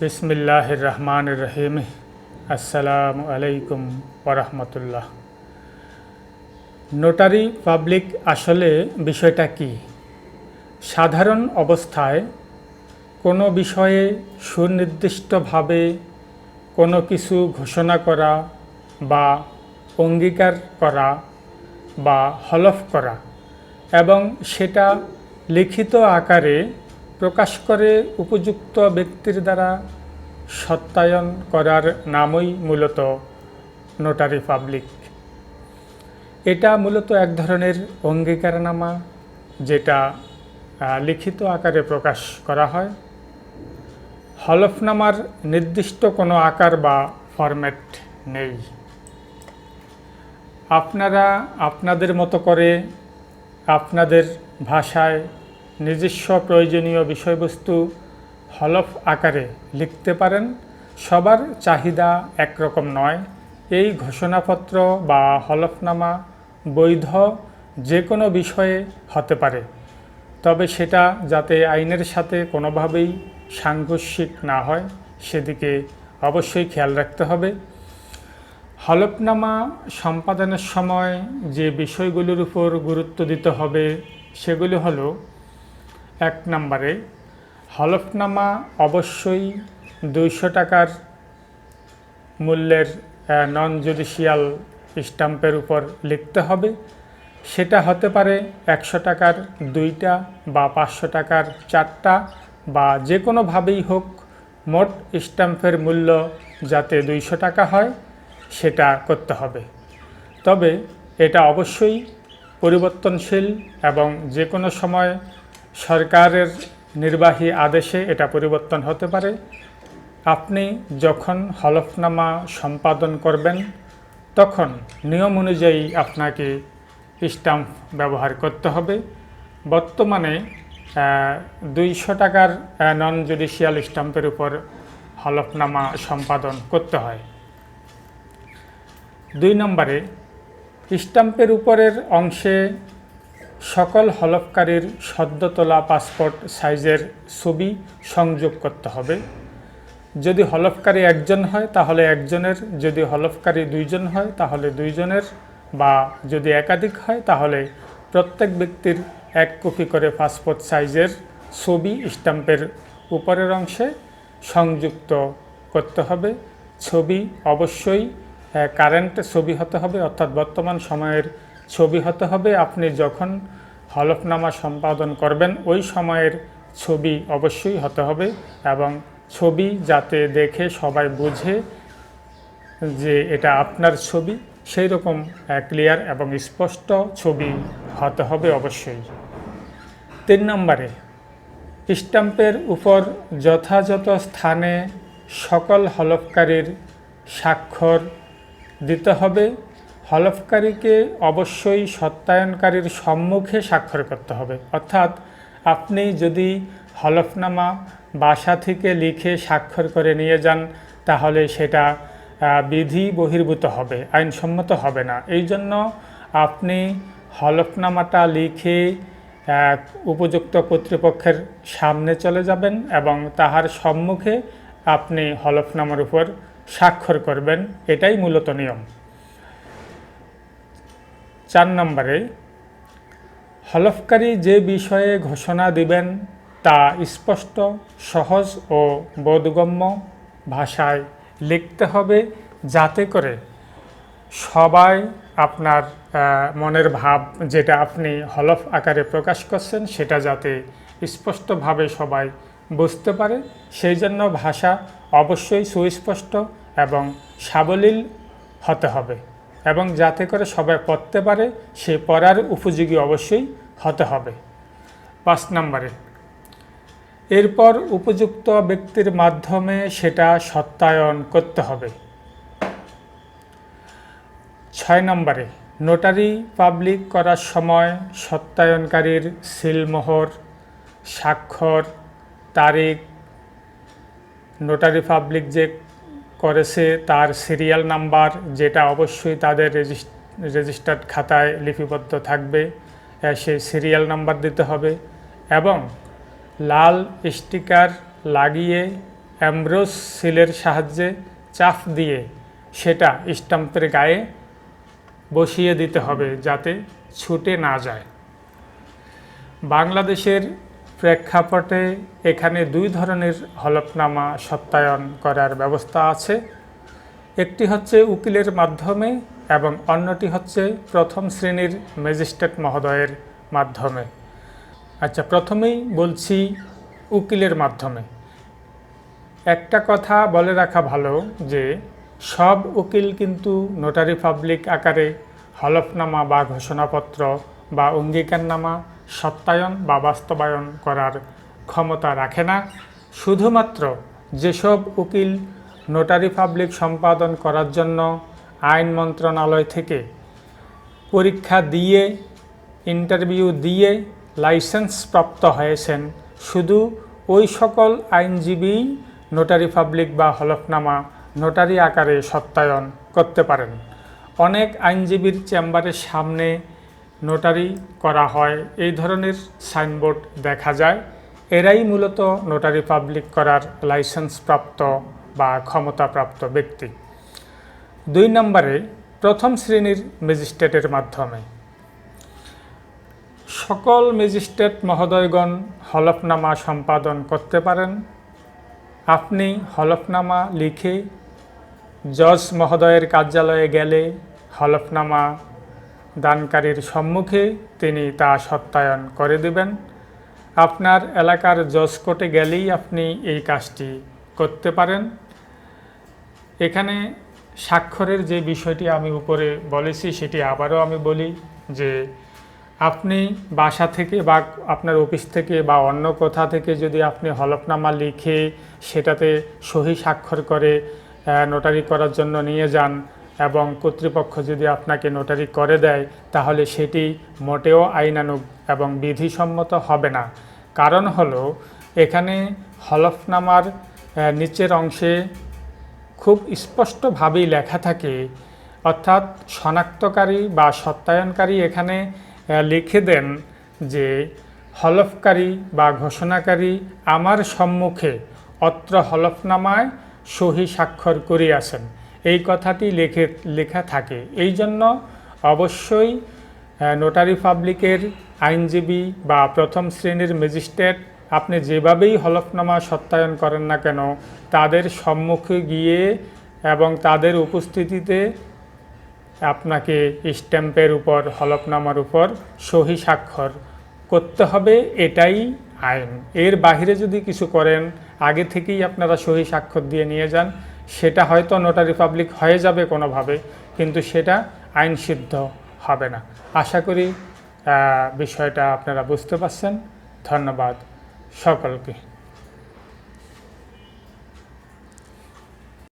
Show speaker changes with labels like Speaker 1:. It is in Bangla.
Speaker 1: বিসমিল্লাহ রহমান রহিম আসসালামু আলাইকুম ওরহমতুল্লাহ। নোটারি পাবলিক আসলে বিষয়টা কি? সাধারণ অবস্থায় কোনো বিষয়ে সুনির্দিষ্টভাবে কোনো কিছু ঘোষণা করা বা অঙ্গীকার করা বা হলফ করা এবং সেটা লিখিত আকারে প্রকাশ করে উপযুক্ত ব্যক্তির দ্বারা সত্যায়ন করার নামই মূলত নোটারি পাবলিক এটা মূলত এক ধরনের অঙ্গীকারনামা, যেটা লিখিত আকারে প্রকাশ করা হয়। হলফনামার নির্দিষ্ট কোনো আকার বা ফরম্যাট নেই। আপনারা আপনাদের মতো করে আপনাদের ভাষায় নিজস্ব প্রয়োজনীয় বিষয়বস্তু হলফ আকারে লিখতে পারেন, সবার চাহিদা একরকম নয়। এই ঘোষণাপত্র বা হলফনামা বৈধ যে কোনো বিষয়ে হতে পারে, তবে সেটা যাতে আইনের সাথে কোনোভাবেই সাংঘর্ষিক না হয়, সেদিকে অবশ্যই খেয়াল রাখতে হবে। হলফনামা সম্পাদনের সময় যে বিষয়গুলোর উপর গুরুত্ব দিতে হবে, সেগুলি হলো এক নম্বরে, হলফনামা অবশ্যই দুইশো টাকার মূল্যের নন জুডিশিয়াল স্টাম্পের উপর লিখতে হবে। সেটা হতে পারে একশো টাকার দুইটা বা পাঁচশো টাকার চারটা বা যে কোনোভাবেই হোক, মোট স্টাম্পের মূল্য যাতে দুইশো টাকা হয়, সেটা করতে হবে। তবে এটা অবশ্যই পরিবর্তনশীল এবং যে কোনো সময় সরকারের নির্বাহী আদেশে এটা পরিবর্তন হতে পারে। আপনি যখন হলফনামা সম্পাদন করবেন, তখন নিয়ম অনুযায়ী আপনাকে স্টাম্প ব্যবহার করতে হবে। বর্তমানে দুইশো টাকার নন জুডিশিয়াল স্টাম্পের উপর হলফনামা সম্পাদন করতে হয়। দুই নম্বরে স্টাম্পের উপরের অংশে সকল হলফকারীর সদ্য তোলা পাসপোর্ট সাইজের ছবি সংযোগ করতে হবে। যদি হলফকারী একজন হয়, তাহলে একজনের। যদি হলফকারী দুইজন হয়, তাহলে দুইজনের। বা যদি একাধিক হয়, তাহলে প্রত্যেক ব্যক্তির এক কপি করে পাসপোর্ট সাইজের ছবি স্টাম্পের উপরের অংশে সংযুক্ত করতে হবে। ছবি অবশ্যই কারেন্ট ছবি হতে হবে, অর্থাৎ বর্তমান সময়ের ছবি হতে হবে। আপনি যখন হলফনামা সম্পাদন করবেন, ওই সময়ের ছবি অবশ্যই হতে হবে এবং ছবি যাতে দেখে সবাই বুঝে যে এটা আপনার ছবি সেই রকম ক্লিয়ার এবং স্পষ্ট ছবি হতে হবে অবশ্যই। তিন নম্বরে স্টাম্পের উপর যথাযথ স্থানে সকল হলফকারীর স্বাক্ষর দিতে হবে। হলফকারীকে অবশ্যই সত্যায়নকারীর সম্মুখে স্বাক্ষর করতে হবে। অর্থাৎ আপনি যদি হলফনামা বাসা থেকে লিখে স্বাক্ষর করে নিয়ে যান, তাহলে সেটা বিধি বহির্ভূত হবে, আইনসম্মত হবে না। এই জন্য আপনি হলফনামাটা লিখে উপযুক্ত কর্তৃপক্ষের সামনে চলে যাবেন এবং তাহার সম্মুখে আপনি হলফনামার উপর স্বাক্ষর করবেন। এটাই মূলত নিয়ম। চার নম্বরে, হলফকারী যে বিষয়ে ঘোষণা দিবেন তা স্পষ্ট, সহজ ও বোধগম্য ভাষায় লিখতে হবে যাতে করে সবাই আপনার মনের ভাব যেটা আপনি হলফ আকারে প্রকাশ করছেন সেটা যাতে স্পষ্টভাবে সবাই বুঝতে পারে। সেই জন্য ভাষা অবশ্যই সুস্পষ্ট এবং সাবলীল হতে হবে। এবং যাতে করে সবাই পড়তে পারে, সে পড়ার উপযোগী অবশ্যই হতে হবে। পাঁচ নম্বরে, এরপর উপযুক্ত ব্যক্তির মাধ্যমে সেটা সত্যায়ন করতে হবে। ছয় নম্বরে, নোটারি পাবলিক করার সময় সত্যায়নকারীর সিলমোহর, স্বাক্ষর, তারিখ, নোটারি পাবলিক যে করেছে তার সিরিয়াল নাম্বার যেটা অবশ্যই তাদের রেজিস্টার্ড খাতায় লিপিবদ্ধ থাকবে সেই সিরিয়াল নাম্বার দিতে হবে এবং লাল স্টিকার লাগিয়ে অ্যামব্রোস সিলের সাহায্যে চাপ দিয়ে সেটা স্টাম্পের গায়ে বসিয়ে দিতে হবে যাতে ছুটে না যায়। বাংলাদেশের প্রেক্ষাপটে এখানে দুই ধরনের হলফনামা সত্যায়ন করার ব্যবস্থা আছে। একটি হচ্ছে উকিলের মাধ্যমে এবং অন্যটি হচ্ছে প্রথম শ্রেণির ম্যাজিস্ট্রেট মহোদয়ের মাধ্যমে। আচ্ছা প্রথমেই বলছি উকিলের মাধ্যমে। একটা কথা বলে রাখা ভালো যে, সব উকিল কিন্তু নোটারি পাবলিক আকারে হলফনামা বা ঘোষণাপত্র বা অঙ্গীকারনামা সত্যায়ন বা বাস্তবায়ন করার ক্ষমতা রাখে না। শুধুমাত্র যেসব উকিল নোটারি পাবলিক সম্পাদন করার জন্য আইন মন্ত্রণালয় থেকে পরীক্ষা দিয়ে, ইন্টারভিউ দিয়ে লাইসেন্স প্রাপ্ত হয়েছেন, শুধু ওই সকল আইনজীবী নোটারি পাবলিক বা হলফনামা নোটারি আকারে সত্যায়ন করতে পারেন। অনেক আইনজীবীর চেম্বারের সামনে নোটারি করা হয়। এই ধরনের সাইনবোর্ড দেখা যায়। এরাই মূলত নোটারি পাবলিক করার লাইসেন্স প্রাপ্ত বা ক্ষমতাপ্রাপ্ত ব্যক্তি। দুই নম্বরে প্রথম শ্রেণির ম্যাজিস্ট্রেটের মাধ্যমে। সকল ম্যাজিস্ট্রেট মহোদয়গণ হলফনামা সম্পাদন করতে পারেন। আপনি হলফনামা লিখে জজ মহোদয়ের কার্যালয়ে গেলে হলফনামা দানকারীর সম্মুখে তিনি তা সত্যায়ন করে দেবেন। আপনার এলাকার জজ কোর্টে গেলেই আপনি এই কাজটি করতে পারেন। এখানে স্বাক্ষরের যে বিষয়টি আমি উপরে বলেছি, সেটি আবারও আমি বলি যে আপনি বাসা থেকে বা আপনার অফিস থেকে বা অন্য কোথা থেকে যদি আপনি হলফনামা লিখে সেটাতে সহি স্বাক্ষর করে নোটারি করার জন্য নিয়ে যান এবং কর্তৃপক্ষ যদি আপনাকে নোটারি করে দেয়, তাহলে সেটি মোটেও আইনানুগ এবং বিধিসম্মত হবে না। কারণ হলো, এখানে হলফনামার নিচের অংশে খুব স্পষ্টভাবেই লেখা থাকে, অর্থাৎ শনাক্তকারী বা সত্যায়নকারী এখানে লিখে দেন যে, হলফকারী বা ঘোষণাকারী আমার সম্মুখে অত্র হলফনামায় সহি স্বাক্ষর করিয়াছেন। এই কথাটি লেখে, লেখা থাকে। এই জন্য অবশ্যই নোটারি পাবলিকের আইনজীবী বা প্রথম শ্রেণির ম্যাজিস্ট্রেট আপনি যেভাবেই হলফনামা সত্যায়ন করেন না কেন, তাদের সম্মুখে গিয়ে এবং তাদের উপস্থিতিতে আপনাকে স্ট্যাম্পের উপর, হলফনামার উপর সহি স্বাক্ষর করতে হবে, এটাই আইন। এর বাইরে যদি কিছু করেন, আগে থেকেই আপনারা সহি স্বাক্ষর দিয়ে নিয়ে যান। সেটা হয়তো নোটারি পাবলিক হয়ে যাবে কোনোভাবে, কিন্তু সেটা আইনসিদ্ধ হবে না। আশা করি বিষয়টা আপনারা বুঝতে পারছেন। ধন্যবাদ সকলকে।